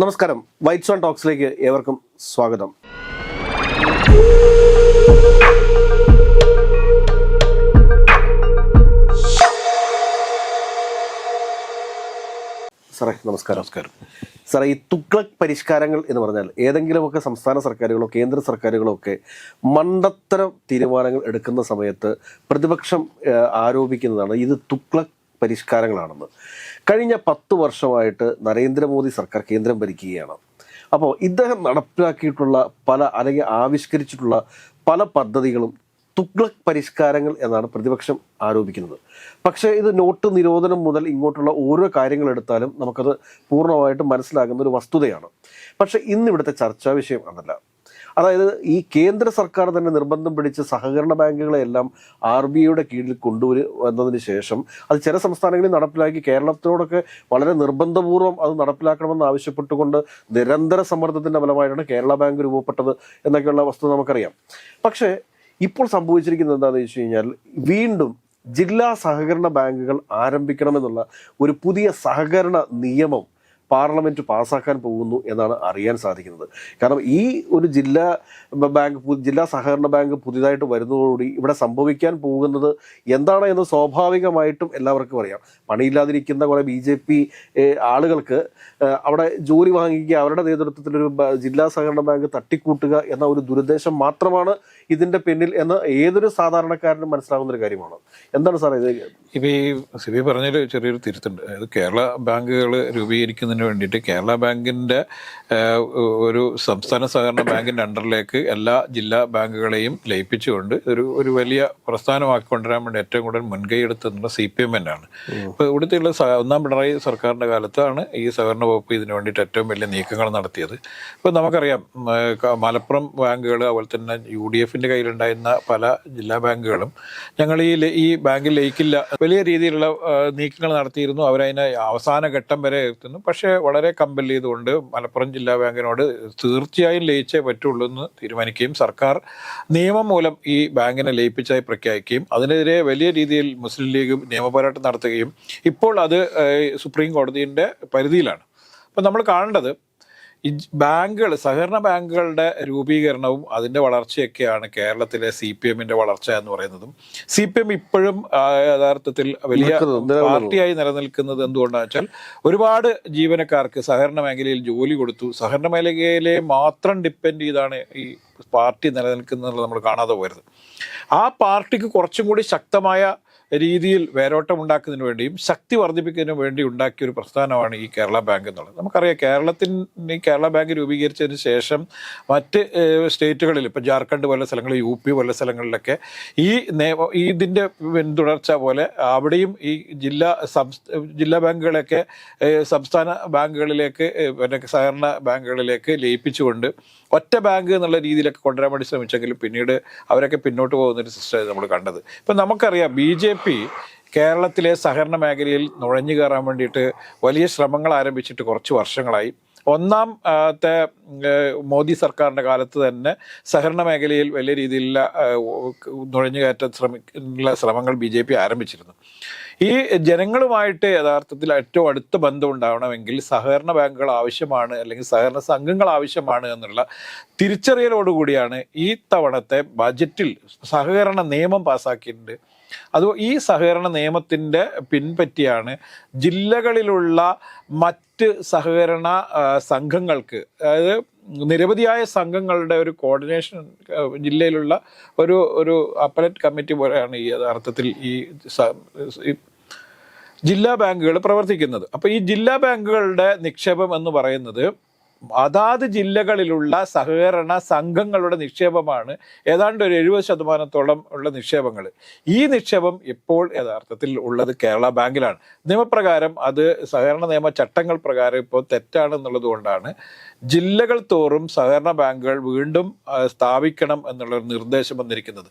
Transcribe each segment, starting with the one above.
നമസ്കാരം. White zone ടോക്സിലേക്ക് ഏവർക്കും സ്വാഗതം. സാറേ നമസ്കാരം. നമസ്കാരം. സാറേ ഈ തുക്ലക് പരിഷ്കാരങ്ങൾ എന്ന് പറഞ്ഞാൽ ഏതെങ്കിലുമൊക്കെ സംസ്ഥാന സർക്കാരുകളോ കേന്ദ്ര സർക്കാരുകളോ ഒക്കെ മണ്ടത്തരം തീരുമാനങ്ങൾ എടുക്കുന്ന സമയത്ത് പ്രതിപക്ഷം ആരോപിക്കുന്നതാണ് ഇത് തുഗ്ലക് പരിഷ്കാരങ്ങളാണെന്ന്. കഴിഞ്ഞ പത്ത് വർഷമായിട്ട് നരേന്ദ്രമോദി സർക്കാർ കേന്ദ്രം ഭരിക്കുകയാണ്. അപ്പോൾ ഇദ്ദേഹം നടപ്പിലാക്കിയിട്ടുള്ള പല അല്ലെങ്കിൽ ആവിഷ്കരിച്ചിട്ടുള്ള പല പദ്ധതികളും തുഗ്ലക് പരിഷ്കാരങ്ങൾ എന്നാണ് പ്രതിപക്ഷം ആരോപിക്കുന്നത്. പക്ഷേ ഇത് നോട്ട് നിരോധനം മുതൽ ഇങ്ങോട്ടുള്ള ഓരോ കാര്യങ്ങൾ എടുത്താലും നമുക്കത് പൂർണമായിട്ടും മനസ്സിലാകുന്ന ഒരു വസ്തുതയാണ്. പക്ഷേ ഇന്നിവിടുത്തെ ചർച്ചാ വിഷയം അതല്ല. അതായത് ഈ കേന്ദ്ര സർക്കാർ തന്നെ നിർബന്ധം പിടിച്ച് സഹകരണ ബാങ്കുകളെല്ലാം ആർ ബി ഐയുടെ കീഴിൽ കൊണ്ടുവരു വന്നതിന് ശേഷം അത് ചില സംസ്ഥാനങ്ങളിൽ നടപ്പിലാക്കി കേരളത്തിനോടൊക്കെ വളരെ നിർബന്ധപൂർവം അത് നടപ്പിലാക്കണമെന്ന് ആവശ്യപ്പെട്ടുകൊണ്ട് നിരന്തര സമ്മർദ്ദത്തിന്റെ ഫലമായിട്ടാണ് കേരള ബാങ്ക് രൂപപ്പെട്ടത് എന്നൊക്കെയുള്ള വസ്തുത നമുക്കറിയാം. പക്ഷേ ഇപ്പോൾ സംഭവിച്ചിരിക്കുന്നത് എന്താണെന്ന് വെച്ച് കഴിഞ്ഞാൽ വീണ്ടും ജില്ലാ സഹകരണ ബാങ്കുകൾ ആരംഭിക്കണമെന്നുള്ള ഒരു പുതിയ സഹകരണ നിയമം പാർലമെന്റ് പാസ്സാക്കാൻ പോകുന്നു എന്നാണ് അറിയാൻ സാധിക്കുന്നത്. കാരണം ഈ ഒരു ജില്ലാ ബാങ്ക് ജില്ലാ സഹകരണ ബാങ്ക് പുതിയതായിട്ട് വരുന്നതോടുകൂടി ഇവിടെ സംഭവിക്കാൻ പോകുന്നത് എന്താണ് എന്ന് സ്വാഭാവികമായിട്ടും എല്ലാവർക്കും അറിയാം. പണിയില്ലാതിരിക്കുന്ന കുറെ ബി ജെ പി ആളുകൾക്ക് അവിടെ ജോലി വാങ്ങിക്കുക അവരുടെ നേതൃത്വത്തിലൊരു ജില്ലാ സഹകരണ ബാങ്ക് തട്ടിക്കൂട്ടുക എന്ന ഒരു ദുരുദ്ദേശം മാത്രമാണ് ഇതിന്റെ പിന്നിൽ എന്ന് ഏതൊരു സാധാരണക്കാരനും മനസ്സിലാകുന്ന ഒരു കാര്യമാണ്. എന്താണ് സാറേ ഇത്? ഇപ്പൊ ഈ സിബി പറഞ്ഞൊരു ചെറിയൊരു തിരുത്തുണ്ട്. അതായത് കേരള ബാങ്കുകൾ രൂപീകരിക്കുന്നതിന് വേണ്ടിയിട്ട് കേരള ബാങ്കിന്റെ ഒരു സംസ്ഥാന സഹകരണ ബാങ്കിന്റെ അണ്ടറിലേക്ക് എല്ലാ ജില്ലാ ബാങ്കുകളെയും ലയിപ്പിച്ചുകൊണ്ട് ഒരു ഒരു വലിയ പ്രസ്ഥാനമാക്കി കൊണ്ടുവരാൻ വേണ്ടി ഏറ്റവും കൂടുതൽ മുൻകൈ എടുത്തത് സി പി എം ആണ് ഇപ്പോൾ ഇവിടുത്തെ ഉള്ള ഒന്നാം പിണറായി സർക്കാരിന്റെ കാലത്താണ് ഈ സഹകരണ വകുപ്പ് ഇതിനു വേണ്ടിയിട്ട് ഏറ്റവും വലിയ നീക്കങ്ങൾ നടത്തിയത്. ഇപ്പോൾ നമുക്കറിയാം മലപ്പുറം ബാങ്കുകൾ അതുപോലെ തന്നെ യു ഡി എഫിന്റെ കയ്യിലുണ്ടായിരുന്ന പല ജില്ലാ ബാങ്കുകളും ഞങ്ങൾ ഈ ബാങ്ക് ഈ ബാങ്കിൽ ലയിക്കില്ല വലിയ രീതിയിലുള്ള നീക്കങ്ങൾ നടത്തിയിരുന്നു. അവരതിനെ അവസാന ഘട്ടം വരെ എത്തുന്നു. പക്ഷേ വളരെ കമ്പൽ ചെയ്തുകൊണ്ട് മലപ്പുറം ജില്ലാ ബാങ്കിനോട് തീർച്ചയായും ലയിച്ചേ പറ്റുള്ളൂ എന്ന് തീരുമാനിക്കുകയും സർക്കാർ നിയമം മൂലം ഈ ബാങ്കിനെ ലയിപ്പിച്ചായി പ്രഖ്യാപിക്കുകയും അതിനെതിരെ വലിയ രീതിയിൽ മുസ്ലിം ലീഗ് നിയമപോരാട്ടം നടത്തുകയും ഇപ്പോൾ അത് സുപ്രീം കോടതിയുടെ പരിധിയിലാണ്. അപ്പം നമ്മൾ കാണേണ്ടത് ഈ ബാങ്കുകൾ സഹകരണ ബാങ്കുകളുടെ രൂപീകരണവും അതിന്റെ വളർച്ചയൊക്കെയാണ് കേരളത്തിലെ സി പി എമ്മിന്റെ വളർച്ച എന്ന് പറയുന്നതും. സി പി എം ഇപ്പോഴും യഥാർത്ഥത്തിൽ വലിയ പാർട്ടിയായി നിലനിൽക്കുന്നത് എന്തുകൊണ്ടാണ് വെച്ചാൽ ഒരുപാട് ജീവനക്കാർക്ക് സഹകരണ മേഖലയിൽ ജോലി കൊടുത്തു. സഹകരണ മേഖലയിലെ മാത്രം ഡിപ്പെൻഡ് ചെയ്താണ് ഈ പാർട്ടി നിലനിൽക്കുന്നത് നമ്മൾ കാണാതെ പോയത്. ആ പാർട്ടിക്ക് കുറച്ചും കൂടി ശക്തമായ രീതിയിൽ വേരോട്ടം ഉണ്ടാക്കുന്നതിന് വേണ്ടിയും ശക്തി വർദ്ധിപ്പിക്കുന്നതിന് വേണ്ടി ഉണ്ടാക്കിയ ഒരു പ്രസ്ഥാനമാണ് ഈ കേരള ബാങ്ക് എന്നുള്ളത്. നമുക്കറിയാം കേരളത്തിൽ ഈ കേരള ബാങ്ക് രൂപീകരിച്ചതിന് ശേഷം മറ്റ് സ്റ്റേറ്റുകളിൽ ഇപ്പോൾ ജാർഖണ്ഡ് പോലെ സ്ഥലങ്ങൾ യു പി പോലെ സ്ഥലങ്ങളിലൊക്കെ ഈ നിയമ ഇതിന്റെ പിന്തുടർച്ച പോലെ അവിടെയും ഈ ജില്ലാ സംസ്ഥ ജില്ലാ ബാങ്കുകളൊക്കെ സംസ്ഥാന ബാങ്കുകളിലേക്ക് പിന്നെ സഹകരണ ബാങ്കുകളിലേക്ക് ലയിപ്പിച്ചുകൊണ്ട് ഒറ്റ ബാങ്ക് എന്നുള്ള രീതിയിലൊക്കെ കൊണ്ടുവരാൻ വേണ്ടി ശ്രമിച്ചെങ്കിലും പിന്നീട് അവരൊക്കെ പിന്നോട്ട് പോകുന്നൊരു ഒരു സിസ്റ്റം നമ്മൾ കണ്ടത്. ഇപ്പം നമുക്കറിയാം ബി ജെ പി കേരളത്തിലെ സഹകരണ മേഖലയിൽ നുഴഞ്ഞു കയറാൻ വേണ്ടിയിട്ട് വലിയ ശ്രമങ്ങൾ ആരംഭിച്ചിട്ട് കുറച്ച് വർഷങ്ങളായി. ഒന്നാം ത്തെ മോദി സർക്കാരിന്റെ കാലത്ത് തന്നെ സഹകരണ മേഖലയിൽ വലിയ രീതിയിലുള്ള നുഴഞ്ഞു കയറ്റാൻ ശ്രമിക്കുന്ന ശ്രമങ്ങൾ ബി ജെ പി ആരംഭിച്ചിരുന്നു. ഈ ജനങ്ങളുമായിട്ട് യഥാർത്ഥത്തിൽ ഏറ്റവും അടുത്ത ബന്ധം ഉണ്ടാവണമെങ്കിൽ സഹകരണ ബാങ്കുകൾ ആവശ്യമാണ് അല്ലെങ്കിൽ സഹകരണ സംഘങ്ങൾ ആവശ്യമാണ് എന്നുള്ള തിരിച്ചറിയലോടുകൂടിയാണ് ഈ തവണത്തെ ബജറ്റിൽ സഹകരണ നിയമം പാസ്സാക്കിയിട്ടുണ്ട് അത് ഈ സഹകരണ നിയമത്തിന്റെ പിൻപറ്റിയാണ് ജില്ലകളിലുള്ള മറ്റ് സഹകരണ സംഘങ്ങൾക്ക് അതായത് നിരവധിയായ സംഘങ്ങളുടെ ഒരു കോർഡിനേഷൻ ജില്ലയിലുള്ള ഒരു ഒരു അപ്പലറ്റ് കമ്മിറ്റി പോലെയാണ് ഈ യഥാർത്ഥത്തിൽ ഈ ജില്ലാ ബാങ്കുകൾ പ്രവർത്തിക്കുന്നത്. അപ്പോൾ ഈ ജില്ലാ ബാങ്കുകളുടെ നിക്ഷേപം എന്ന് പറയുന്നത് അതാത് ജില്ലകളിലുള്ള സഹകരണ സംഘങ്ങളുടെ നിക്ഷേപമാണ് ഏതാണ്ട് ഒരു എഴുപത് ശതമാനത്തോളം ഉള്ള നിക്ഷേപങ്ങൾ. ഈ നിക്ഷേപം ഇപ്പോൾ യഥാർത്ഥത്തിൽ ഉള്ളത് കേരള ബാങ്കിലാണ്. നിയമപ്രകാരം അത് സഹകരണ നിയമ ചട്ടങ്ങൾ പ്രകാരം ഇപ്പോൾ തെറ്റാണെന്നുള്ളത് കൊണ്ടാണ് ജില്ലകൾ തോറും സഹകരണ ബാങ്കുകൾ വീണ്ടും സ്ഥാപിക്കണം എന്നുള്ളൊരു നിർദ്ദേശം വന്നിരിക്കുന്നത്.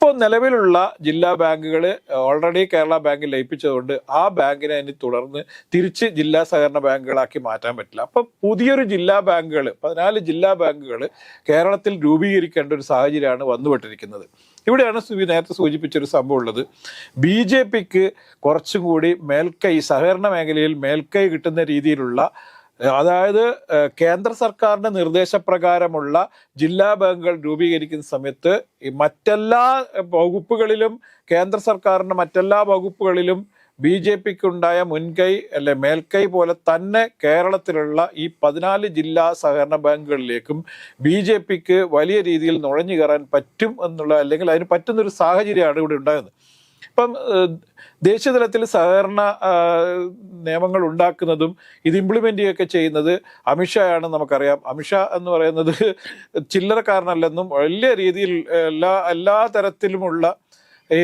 ഇപ്പോൾ നിലവിലുള്ള ജില്ലാ ബാങ്കുകൾ ഓൾറെഡി കേരള ബാങ്ക് ലയിപ്പിച്ചതുകൊണ്ട് ആ ബാങ്കിനെ ഇനി തുടർന്ന് തിരിച്ച് ജില്ലാ സഹകരണ ബാങ്കുകളാക്കി മാറ്റാൻ പറ്റില്ല. അപ്പം പുതിയൊരു ജില്ലാ ബാങ്കുകൾ പതിനാല് ജില്ലാ ബാങ്കുകൾ കേരളത്തിൽ രൂപീകരിക്കേണ്ട ഒരു സാഹചര്യമാണ് വന്നുപെട്ടിരിക്കുന്നത്. ഇവിടെയാണ് സുവി നേരത്തെ സൂചിപ്പിച്ചൊരു സംഭവം ഉള്ളത്. ബി ജെ പിക്ക് കുറച്ചും കൂടി മേൽക്കൈ സഹകരണ മേഖലയിൽ മേൽക്കൈ കിട്ടുന്ന രീതിയിലുള്ള അതായത് കേന്ദ്ര സർക്കാരിന്റെ നിർദ്ദേശപ്രകാരമുള്ള ജില്ലാ ബാങ്കുകൾ രൂപീകരിക്കുന്ന സമയത്ത് മറ്റെല്ലാ വകുപ്പുകളിലും കേന്ദ്ര സർക്കാരിന്റെ മറ്റെല്ലാ വകുപ്പുകളിലും ബി ജെ പിക്ക് ഉണ്ടായ മുൻകൈ അല്ലെ മേൽക്കൈ പോലെ തന്നെ കേരളത്തിലുള്ള ഈ പതിനാല് ജില്ലാ സഹകരണ ബാങ്കുകളിലേക്കും ബി ജെ പിക്ക് വലിയ രീതിയിൽ നുഴഞ്ഞു കയറാൻ പറ്റും എന്നുള്ള അല്ലെങ്കിൽ അതിന് പറ്റുന്നൊരു സാഹചര്യമാണ് ഇവിടെ ഉണ്ടാകുന്നത്. ഇപ്പം ദേശീയ തലത്തിൽ സഹകരണ നിയമങ്ങൾ ഉണ്ടാക്കുന്നതും ഇത് ഇംപ്ലിമെന്റ് ചെയ്യുകയൊക്കെ ചെയ്യുന്നത് അമിത്ഷായാണ് നമുക്കറിയാം. അമിത്ഷാ എന്ന് പറയുന്നത് ചില്ലറക്കാരനല്ലെന്നും വലിയ രീതിയിൽ എല്ലാ എല്ലാ തരത്തിലുമുള്ള ഈ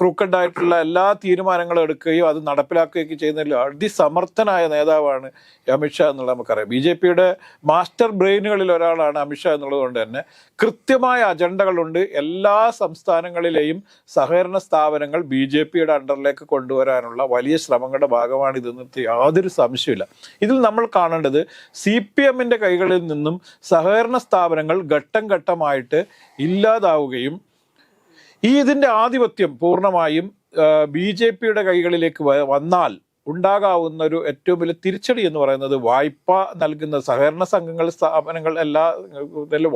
ക്രൂക്കഡ് ആയിട്ടുള്ള എല്ലാ തീരുമാനങ്ങളും എടുക്കുകയും അത് നടപ്പിലാക്കുകയൊക്കെ ചെയ്യുന്നതിൽ അതിസമർത്ഥനായ നേതാവാണ് അമിത്ഷാ എന്നുള്ളത് നമുക്കറിയാം. ബി ജെ പിയുടെ മാസ്റ്റർ ബ്രെയിനുകളിൽ ഒരാളാണ് അമിത്ഷാ എന്നുള്ളത് കൊണ്ട് തന്നെ കൃത്യമായ അജണ്ടകളുണ്ട്. എല്ലാ സംസ്ഥാനങ്ങളിലെയും സഹകരണ സ്ഥാപനങ്ങൾ ബി ജെ പിയുടെ അണ്ടറിലേക്ക് കൊണ്ടുവരാനുള്ള വലിയ ശ്രമങ്ങളുടെ ഭാഗമാണ് ഇതെന്ന് യാതൊരു സംശയമില്ല ഇതിൽ നമ്മൾ കാണേണ്ടത് സി പി എമ്മിന്റെ കൈകളിൽ നിന്നും സഹകരണ സ്ഥാപനങ്ങൾ ഘട്ടം ഘട്ടമായിട്ട് ഇല്ലാതാവുകയും ഈ ഇതിന്റെ ആധിപത്യം പൂർണമായും ബി ജെ പിയുടെ കൈകളിലേക്ക് വന്നാൽ ഉണ്ടാകാവുന്ന ഒരു ഏറ്റവും വലിയ തിരിച്ചടി എന്ന് പറയുന്നത് വായ്പ നൽകുന്ന സഹകരണ സംഘങ്ങൾ സ്ഥാപനങ്ങൾ എല്ലാ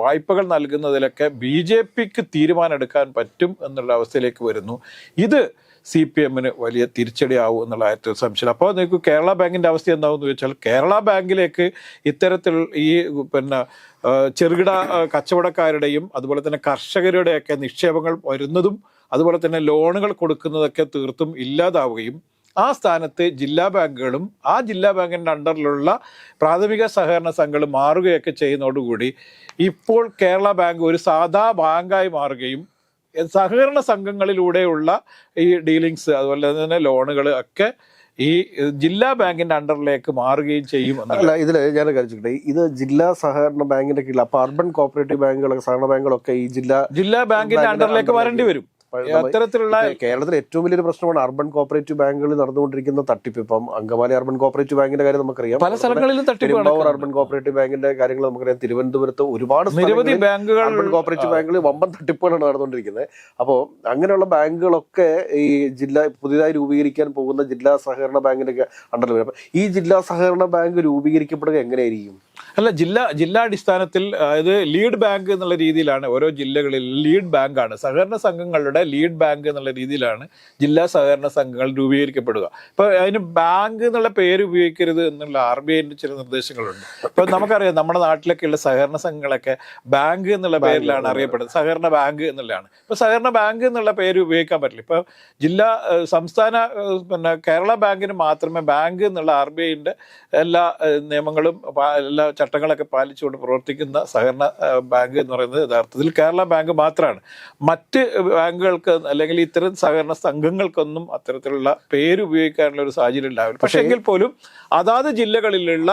വായ്പകൾ നൽകുന്നതിലൊക്കെ ബി ജെ പിക്ക് തീരുമാനമെടുക്കാൻ പറ്റും എന്നുള്ള അവസ്ഥയിലേക്ക് വരുന്നു. ഇത് സി പി എമ്മിന് വലിയ തിരിച്ചടിയാവും എന്നുള്ള ഏറ്റവും സംശയം അപ്പോൾ നിങ്ങൾക്ക് കേരള ബാങ്കിന്റെ അവസ്ഥ എന്താവും എന്ന് വെച്ചാൽ കേരള ബാങ്കിലേക്ക് ഇത്തരത്തിൽ ഈ പിന്നെ ചെറുകിട കച്ചവടക്കാരുടെയും അതുപോലെ തന്നെ കർഷകരുടെയൊക്കെ നിക്ഷേപങ്ങൾ വരുന്നതും അതുപോലെ തന്നെ ലോണുകൾ കൊടുക്കുന്നതൊക്കെ തീർത്തും ഇല്ലാതാവുകയും ആ സ്ഥാനത്ത് ജില്ലാ ബാങ്കുകളും ആ ജില്ലാ ബാങ്കിന്റെ അണ്ടറിലുള്ള പ്രാഥമിക സഹകരണ സംഘങ്ങൾ മാറുകയൊക്കെ ചെയ്യുന്നതോടുകൂടി ഇപ്പോൾ കേരള ബാങ്ക് ഒരു സാധാ ബാങ്കായി മാറുകയും സഹകരണ സംഘങ്ങളിലൂടെയുള്ള ഈ ഡീലിങ്സ് അതുപോലെ തന്നെ ലോണുകൾ ഒക്കെ ഈ ജില്ലാ ബാങ്കിന്റെ അണ്ടറിലേക്ക് മാറുകയും ചെയ്യും അല്ല ഇതിൽ ഞാൻ കഴിച്ചിട്ടെ ഇത് ജില്ലാ സഹകരണ ബാങ്കിന്റെ കീഴിൽ അപ്പൊ അർബൻ കോപ്പറേറ്റീവ് ബാങ്കുകളൊക്കെ സഹകരണ ബാങ്കുകളൊക്കെ ഈ ജില്ലാ ജില്ലാ ബാങ്കിന്റെ അണ്ടറിലേക്ക് വരേണ്ടി വരും. അത്തരത്തിലുള്ള കേരളത്തിൽ ഏറ്റവും വലിയൊരു പ്രശ്നമാണ് അർബൻ കോപ്പറേറ്റീവ് ബാങ്കുകളിൽ നടന്നുകൊണ്ടിരിക്കുന്ന തട്ടിപ്പ്. ഇപ്പം അങ്കമാലി അർബൻ കോപ്പറേറ്റീവ് ബാങ്കിന്റെ കാര്യം നമുക്കറിയാം. പല സ്ഥലങ്ങളിലും തട്ടിപ്പ്. അർബൻ കോപ്പറേറ്റീവ് ബാങ്കിന്റെ കാര്യങ്ങൾ നമുക്കറിയാം. തിരുവനന്തപുരത്ത് ഒരുപാട് നിരവധി ബാങ്കുകൾ അർബൻ കോപ്പറേറ്റീവ് ബാങ്കുകളിൽ വമ്പൻ തട്ടിപ്പുകളാണ് നടന്നുകൊണ്ടിരിക്കുന്നത്. അപ്പോൾ അങ്ങനെയുള്ള ബാങ്കുകളൊക്കെ ഈ ജില്ലാ പുതിയതായി രൂപീകരിക്കാൻ പോകുന്ന ജില്ലാ സഹകരണ ബാങ്കിന്റെ അണ്ടർ വരും. ഈ ജില്ലാ സഹകരണ ബാങ്ക് രൂപീകരിക്കപ്പെടുക എങ്ങനെയായിരിക്കും? അല്ല ജില്ലാ ജില്ലാടിസ്ഥാനത്തിൽ അതായത് ലീഡ് ബാങ്ക് എന്നുള്ള രീതിയിലാണ് ഓരോ ജില്ലകളിൽ ലീഡ് ബാങ്കാണ്. സഹകരണ സംഘങ്ങളുടെ ലീഡ് ബാങ്ക് എന്നുള്ള രീതിയിലാണ് ജില്ലാ സഹകരണ സംഘങ്ങൾ രൂപീകരിക്കപ്പെടുക. അപ്പോൾ അതിന് ബാങ്ക് എന്നുള്ള പേര് ഉപയോഗിക്കരുത് എന്നുള്ള ആർ ബി ഐന്റെ ചില നിർദ്ദേശങ്ങളുണ്ട്. അപ്പോൾ നമുക്കറിയാം നമ്മുടെ നാട്ടിലൊക്കെയുള്ള സഹകരണ സംഘങ്ങളൊക്കെ ബാങ്ക് എന്നുള്ള പേരിലാണ് അറിയപ്പെടുന്നത്. സഹകരണ ബാങ്ക് എന്നുള്ളതാണ്. ഇപ്പോൾ സഹകരണ ബാങ്ക് എന്നുള്ള പേര് ഉപയോഗിക്കാൻ പറ്റില്ല. ഇപ്പോൾ ജില്ലാ സംസ്ഥാന പിന്നെ കേരള ബാങ്കിന് മാത്രമേ ബാങ്ക് എന്നുള്ള ആർ ബി ഐന്റെ എല്ലാ നിയമങ്ങളും എല്ലാ ചട്ടങ്ങളൊക്കെ പാലിച്ചുകൊണ്ട് പ്രവർത്തിക്കുന്ന സഹകരണ ബാങ്ക് എന്ന് പറയുന്നത് യഥാർത്ഥത്തിൽ കേരള ബാങ്ക് മാത്രമാണ്. മറ്റ് ബാങ്കുകൾക്ക് അല്ലെങ്കിൽ ഇത്തരം സഹകരണ സംഘങ്ങൾക്കൊന്നും അത്തരത്തിലുള്ള പേര് ഉപയോഗിക്കാനുള്ള ഒരു സാഹചര്യം ഉണ്ടാവില്ല. പക്ഷേ എങ്കിൽ പോലും അതാത് ജില്ലകളിലുള്ള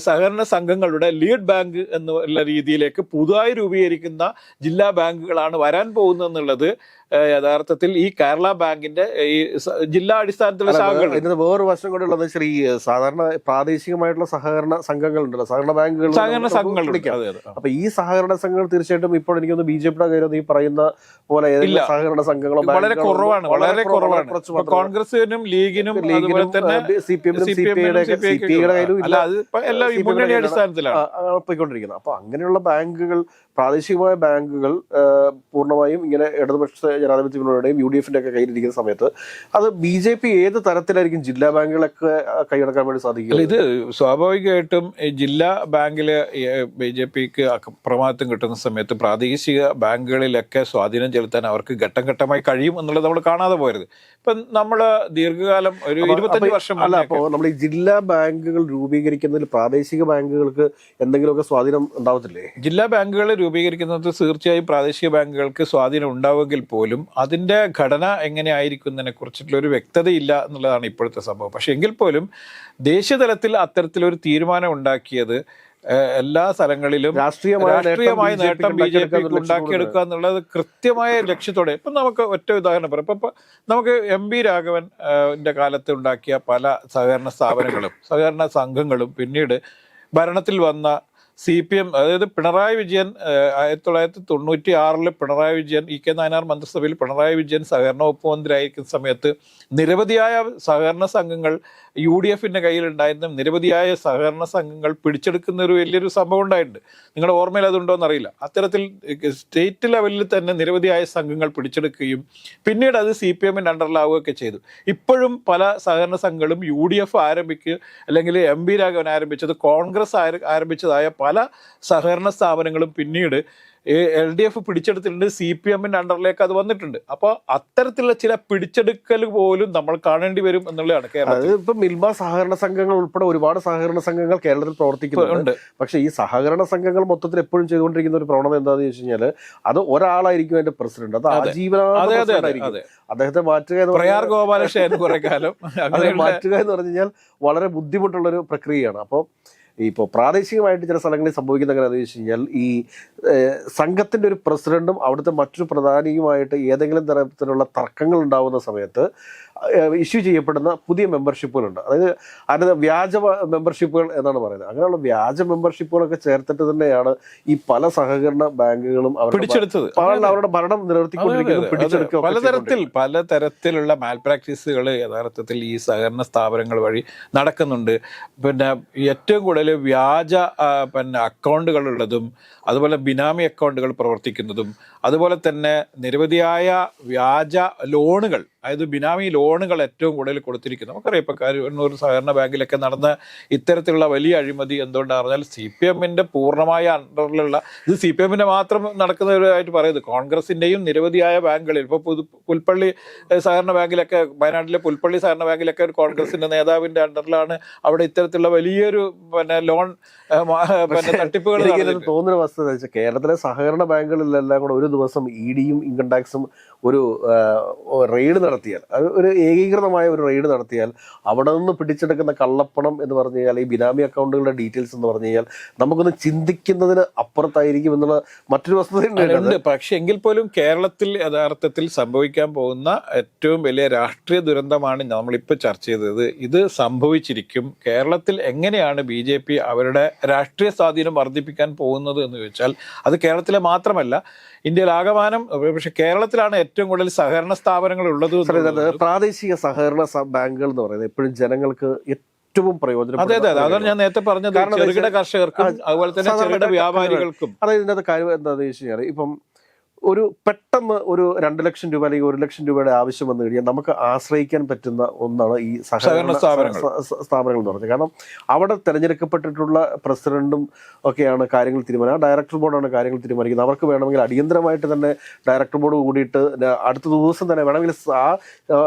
സഹകരണ സംഘങ്ങളുടെ ലീഡ് ബാങ്ക് എന്നുള്ള രീതിയിലേക്ക് പുതുതായി രൂപീകരിക്കുന്ന ജില്ലാ ബാങ്കുകളാണ് വരാൻ പോകുന്നത് എന്നുള്ളത് ആ, യഥാർത്ഥത്തിൽ ഈ കേരള ബാങ്കിന്റെ ഈ ജില്ലാ അടിസ്ഥാനത്തിലുള്ള ശാഖകൾ. ഇതിന് വേറൊരു വശം കൂടെ ഉള്ളത് ശ്രീ സാധാരണ പ്രാദേശികമായിട്ടുള്ള സഹകരണ സംഘങ്ങൾ ഉണ്ടല്ലോ സഹകരണ ബാങ്കുകൾ സഹകരണ സംഘങ്ങൾ അപ്പൊ ഈ സഹകരണ സംഘങ്ങൾ തീർച്ചയായിട്ടും ഇപ്പോൾ എനിക്ക് ബി ജെ പിയുടെ കാര്യം ഈ പറയുന്ന പോലെ സഹകരണ സംഘങ്ങളോ വളരെ കുറവാണ്. വളരെ കുറവാണ്. കോൺഗ്രസിനും ലീഗിനും അതുപോലെ തന്നെ സി പി എമ്മിനും സി പി ഐയുടെ കയ്യിലും എല്ലാം മുന്നണി. അടിസ്ഥാനത്തിലാണ് പോയിക്കൊണ്ടിരിക്കുന്നത് അപ്പൊ അങ്ങനെയുള്ള ബാങ്കുകൾ പ്രാദേശികമായ ബാങ്കുകൾ പൂർണമായും ഇങ്ങനെ ഇടതുപക്ഷ ജനാധിപത്യ മുന്നണിയുടെയും യു ഡി എഫിന്റെ ഒക്കെ കയ്യിലിരിക്കുന്ന സമയത്ത് അത് ബി ജെ പി ഏത് തരത്തിലായിരിക്കും ജില്ലാ ബാങ്കുകളൊക്കെ കൈയടക്കാൻ വേണ്ടി സാധിക്കും ഇത് സ്വാഭാവികമായിട്ടും ജില്ലാ ബാങ്കിൽ ബി ജെ പിക്ക് പ്രമാദത്വം കിട്ടുന്ന സമയത്ത് പ്രാദേശിക ബാങ്കുകളിലൊക്കെ സ്വാധീനം ചെലുത്താൻ അവർക്ക് ഘട്ടം ഘട്ടമായി കഴിയും എന്നുള്ളത് നമ്മൾ കാണാതെ പോയരുത് ഇപ്പം നമ്മൾ ദീർഘകാലം ഒരു ഇരുപത്തഞ്ച് വർഷം അല്ല അപ്പോൾ നമ്മൾ ഈ ജില്ലാ ബാങ്കുകൾ രൂപീകരിക്കുന്നതിൽ പ്രാദേശിക ബാങ്കുകൾക്ക് എന്തെങ്കിലുമൊക്കെ സ്വാധീനം ഉണ്ടാവത്തില്ലേ? ജില്ലാ ബാങ്കുകൾ രൂപീകരിക്കുന്നത് തീർച്ചയായും പ്രാദേശിക ബാങ്കുകൾക്ക് സ്വാധീനം ഉണ്ടാവുമെങ്കിൽ പോലും അതിന്റെ ഘടന എങ്ങനെയായിരിക്കുന്നതിനെ കുറിച്ചിട്ടുള്ള ഒരു വ്യക്തതയില്ല എന്നുള്ളതാണ് ഇപ്പോഴത്തെ സംഭവം. പക്ഷേ എങ്കിൽ പോലും ദേശീയതലത്തിൽ അത്തരത്തിലൊരു തീരുമാനം ഉണ്ടാക്കിയത് എല്ലാ സ്ഥലങ്ങളിലും രാഷ്ട്രീയമായ നേട്ടം രാഷ്ട്രീയമായ BJP നേട്ടം ബി ജെ പി പിക്ക് ഉണ്ടാക്കിയെടുക്കുക എന്നുള്ളത് കൃത്യമായ ലക്ഷ്യത്തോടെ. ഇപ്പം നമുക്ക് ഒറ്റ ഉദാഹരണം പറയാം. ഇപ്പം നമുക്ക് എം ബി രാഘവൻ കാലത്ത് ഉണ്ടാക്കിയ പല സഹകരണ സ്ഥാപനങ്ങളും സഹകരണ സംഘങ്ങളും പിന്നീട് ഭരണത്തിൽ വന്ന സി പി എം അതായത് പിണറായി വിജയൻ ആയിരത്തി തൊള്ളായിരത്തി തൊണ്ണൂറ്റി ആറിൽ പിണറായി വിജയൻ ഇ കെ നായനാർ മന്ത്രിസഭയിൽ പിണറായി വിജയൻ സഹകരണ വകുപ്പ് മന്ത്രിയായിരിക്കുന്ന സമയത്ത് നിരവധിയായ സഹകരണ സംഘങ്ങൾ യു ഡി എഫിന്റെ കയ്യിലുണ്ടായിരുന്ന നിരവധിയായ സഹകരണ സംഘങ്ങൾ പിടിച്ചെടുക്കുന്ന ഒരു വലിയൊരു സംഭവം ഉണ്ടായിട്ടുണ്ട്. നിങ്ങളുടെ ഓർമ്മയിൽ അതുണ്ടോ എന്നറിയില്ല അത്തരത്തിൽ സ്റ്റേറ്റ് ലെവലിൽ തന്നെ നിരവധിയായ സംഘങ്ങൾ പിടിച്ചെടുക്കുകയും പിന്നീട് അത് സി പി എമ്മിന്റെ അണ്ടറിലാവുകയൊക്കെ ചെയ്തു. ഇപ്പോഴും പല സഹകരണ സംഘങ്ങളും യു ഡി എഫ് ആരംഭിക്കുക അല്ലെങ്കിൽ എം പി രാഘവൻ ആരംഭിച്ചത് കോൺഗ്രസ് ആര- ആരംഭിച്ചതായ പല സഹകരണ സ്ഥാപനങ്ങളും പിന്നീട് എൽ ഡി എഫ് പിടിച്ചെടുത്തിട്ടുണ്ട് സി പി എമ്മിന്റെ അണ്ടറിലേക്ക് അത് വന്നിട്ടുണ്ട്. അപ്പോൾ അത്തരത്തിലുള്ള ചില പിടിച്ചെടുക്കൽ പോലും നമ്മൾ കാണേണ്ടി വരും എന്നുള്ളതാണ് കേരളത്തിൽ. ഇപ്പം മിൽമ സഹകരണ സംഘങ്ങൾ ഉൾപ്പെടെ ഒരുപാട് സഹകരണ സംഘങ്ങൾ കേരളത്തിൽ പ്രവർത്തിക്കുന്നുണ്ട്. പക്ഷേ ഈ സഹകരണ സംഘങ്ങൾ മൊത്തത്തിൽ എപ്പോഴും ചെയ്തുകൊണ്ടിരിക്കുന്ന ഒരു പ്രവണത എന്താണെന്ന് ചോദിച്ചു കഴിഞ്ഞാൽ അത് ഒരാളായിരിക്കും അതിന്റെ പ്രസിഡന്റ്. അത് ആജീവനായിരിക്കും അദ്ദേഹത്തെ മാറ്റുക എന്ന് പ്രയാർ പറഞ്ഞാൽ ഗോപാലകൃഷ്ണൻ കുറെ കാലം. അങ്ങനെ മാറ്റുക എന്ന് പറഞ്ഞു കഴിഞ്ഞാൽ വളരെ ബുദ്ധിമുട്ടുള്ള ഒരു പ്രക്രിയയാണ്. അപ്പോൾ ഇപ്പോൾ പ്രാദേശികമായിട്ട് ചില സ്ഥലങ്ങളിൽ സംഭവിക്കുന്ന എങ്ങനെയാണെന്ന് വെച്ച് കഴിഞ്ഞാൽ ഈ സംഘത്തിന്റെ ഒരു പ്രസിഡന്റും അവിടുത്തെ മറ്റൊരു പ്രധാനിയുമായിട്ട് ഏതെങ്കിലും തരത്തിലുള്ള തർക്കങ്ങൾ ഉണ്ടാകുന്ന സമയത്ത് ഇഷ്യൂ ചെയ്യപ്പെടുന്ന പുതിയ മെമ്പർഷിപ്പുകളുണ്ട്. അതായത് അതിന് വ്യാജ മെമ്പർഷിപ്പുകൾ എന്നാണ് പറയുന്നത്. അങ്ങനെയുള്ള വ്യാജ മെമ്പർഷിപ്പുകളൊക്കെ ചേർത്തിട്ട് തന്നെയാണ് ഈ പല സഹകരണ ബാങ്കുകളും അവർ പിടിച്ചെടുത്തത്. അവരുടെ ഭരണം നിലനിർത്തിക്കൊണ്ടിരിക്കുന്നത് പിടിച്ചെടുക്കുക. പലതരത്തിൽ പലതരത്തിലുള്ള മാൽ പ്രാക്ടീസുകൾ യഥാർത്ഥത്തിൽ ഈ സഹകരണ സ്ഥാപനങ്ങൾ വഴി നടക്കുന്നുണ്ട്. പിന്നെ ഏറ്റവും കൂടുതൽ വ്യാജ പിന്നെ അക്കൗണ്ടുകളുള്ളതും അതുപോലെ ബിനാമി അക്കൗണ്ടുകൾ പ്രവർത്തിക്കുന്നതും അതുപോലെ തന്നെ നിരവധിയായ വ്യാജ ലോണുകൾ അതായത് ബിനാമി ലോണുകൾ ഏറ്റവും കൂടുതൽ കൊടുത്തിരിക്കുന്നത് നമുക്കറിയാം ഇപ്പം കരുവണ്ണൂർ സഹകരണ ബാങ്കിലൊക്കെ നടന്ന ഇത്തരത്തിലുള്ള വലിയ അഴിമതി എന്തുകൊണ്ടാണ് പറഞ്ഞാൽ സി പി എമ്മിന്റെ പൂർണമായ അണ്ടറിലുള്ള ഇത് സി പി എമ്മിന്റെ മാത്രം നടക്കുന്നവരായിട്ട് പറയുന്നത് കോൺഗ്രസിന്റെയും നിരവധിയായ ബാങ്കുകളിൽ ഇപ്പോൾ പുതു പുൽപ്പള്ളി സഹകരണ ബാങ്കിലൊക്കെ വയനാട്ടിലെ പുൽപ്പള്ളി സഹകരണ ബാങ്കിലൊക്കെ ഒരു കോൺഗ്രസിന്റെ നേതാവിന്റെ അണ്ടറിലാണ് അവിടെ ഇത്തരത്തിലുള്ള വലിയൊരു പിന്നെ ലോൺ പിന്നെ തട്ടിപ്പുകൾ. തോന്നുന്ന വസ്തുത വെച്ചാൽ കേരളത്തിലെ സഹകരണ ബാങ്കുകളിലെല്ലാം കൂടെ ഒരു ദിവസം ഇ ഡിയും ഇൻകം ടാക്സും ഒരു റെയ്ഡ് നടത്തിയാൽ ഒരു ഏകീകൃതമായ ഒരു റെയ്ഡ് നടത്തിയാൽ അവിടെ നിന്ന് പിടിച്ചെടുക്കുന്ന കള്ളപ്പണം എന്ന് പറഞ്ഞു കഴിഞ്ഞാൽ ഈ ബിനാമി അക്കൗണ്ടുകളുടെ ഡീറ്റെയിൽസ് എന്ന് പറഞ്ഞു കഴിഞ്ഞാൽ നമുക്കൊന്ന് ചിന്തിക്കുന്നതിന് അപ്പുറത്തായിരിക്കും എന്നുള്ള മറ്റൊരു വസ്തുതയുണ്ട് പക്ഷെ എങ്കിൽ പോലും കേരളത്തിൽ യഥാർത്ഥത്തിൽ സംഭവിക്കാൻ പോകുന്ന ഏറ്റവും വലിയ രാഷ്ട്രീയ ദുരന്തമാണ് നമ്മളിപ്പോൾ ചർച്ച ചെയ്തത്. ഇത് സംഭവിച്ചിരിക്കും. കേരളത്തിൽ എങ്ങനെയാണ് ബി ജെ പി അവരുടെ രാഷ്ട്രീയ സ്വാധീനം വർദ്ധിപ്പിക്കാൻ പോകുന്നത് എന്ന് ചോദിച്ചാൽ അത് കേരളത്തിലെ മാത്രമല്ല ഇന്ത്യയിൽ ആകമാനം പക്ഷെ കേരളത്തിലാണ് ഏറ്റവും കൂടുതൽ സഹകരണ സ്ഥാപനങ്ങൾ ഉള്ളത് പ്രാദേശിക സഹകരണ ബാങ്കുകൾ എന്ന് പറയുന്നത് എപ്പോഴും ജനങ്ങൾക്ക് ഏറ്റവും പ്രയോജനം അതെ അതെ അതെ. അതാണ് ഞാൻ നേരത്തെ പറഞ്ഞത്. ചെറുകിട കർഷകർക്കും അതുപോലെ തന്നെ ചെറുകിട വ്യാപാരികൾക്കും. അതായത് ഇതിനകത്ത് കാര്യം എന്താണെന്ന് വെച്ച് കഴിഞ്ഞാൽ ഇപ്പം ഒരു പെട്ടെന്ന് ഒരു രണ്ട് ലക്ഷം രൂപ അല്ലെങ്കിൽ ഒരു ലക്ഷം രൂപയുടെ ആവശ്യം വന്നു കഴിഞ്ഞാൽ നമുക്ക് ആശ്രയിക്കാൻ പറ്റുന്ന ഒന്നാണ് ഈ സഹകരണ സ്ഥാപനങ്ങൾ. എന്ന് പറഞ്ഞത്. കാരണം അവിടെ തിരഞ്ഞെടുക്കപ്പെട്ടിട്ടുള്ള പ്രസിഡന്റും ഒക്കെയാണ് കാര്യങ്ങൾ തീരുമാനം ഡയറക്ടർ ബോർഡാണ് കാര്യങ്ങൾ തീരുമാനിക്കുന്നത്. അവർക്ക് വേണമെങ്കിൽ അടിയന്തരമായിട്ട് തന്നെ ഡയറക്ടർ ബോർഡ് കൂടിയിട്ട് അടുത്ത ദിവസം തന്നെ വേണമെങ്കിൽ ആ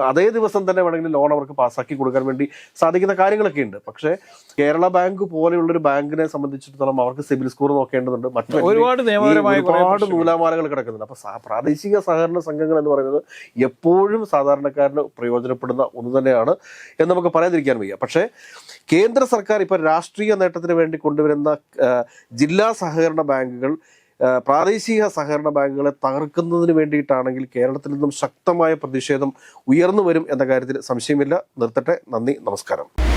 അതേ ദിവസം തന്നെ വേണമെങ്കിൽ ലോൺ അവർക്ക് പാസ്സാക്കി കൊടുക്കാൻ വേണ്ടി സാധിക്കുന്ന കാര്യങ്ങളൊക്കെ ഉണ്ട്. പക്ഷേ കേരള ബാങ്ക് പോലെയുള്ള ഒരു ബാങ്കിനെ സംബന്ധിച്ചിടത്തോളം അവർക്ക് സിബിൽ സ്കോർ നോക്കേണ്ടതുണ്ട്. മറ്റു ഒരുപാട് നിയമപരമായ ഒരുപാട് നൂലാമാലകൾ കിടക്കുന്നുണ്ട്. അപ്പൊ അപ്പോൾ പ്രാദേശിക സഹകരണ സംഘങ്ങൾ എന്ന് പറയുന്നത് എപ്പോഴും സാധാരണക്കാരന് പ്രയോജനപ്പെടുന്ന ഒന്ന് തന്നെയാണ് എന്ന് നമുക്ക് പറയാതിരിക്കാൻ വയ്യ. പക്ഷേ കേന്ദ്ര സർക്കാർ ഇപ്പോൾ രാഷ്ട്രീയ നേട്ടത്തിന് വേണ്ടി കൊണ്ടുവരുന്ന ജില്ലാ സഹകരണ ബാങ്കുകൾ പ്രാദേശിക സഹകരണ ബാങ്കുകളെ തകർക്കുന്നതിന് വേണ്ടിയിട്ടാണെങ്കിൽ കേരളത്തിൽ നിന്നും ശക്തമായ പ്രതിഷേധം ഉയർന്നു വരും എന്ന കാര്യത്തിൽ സംശയമില്ല. നിർത്തട്ടെ. നന്ദി. നമസ്കാരം.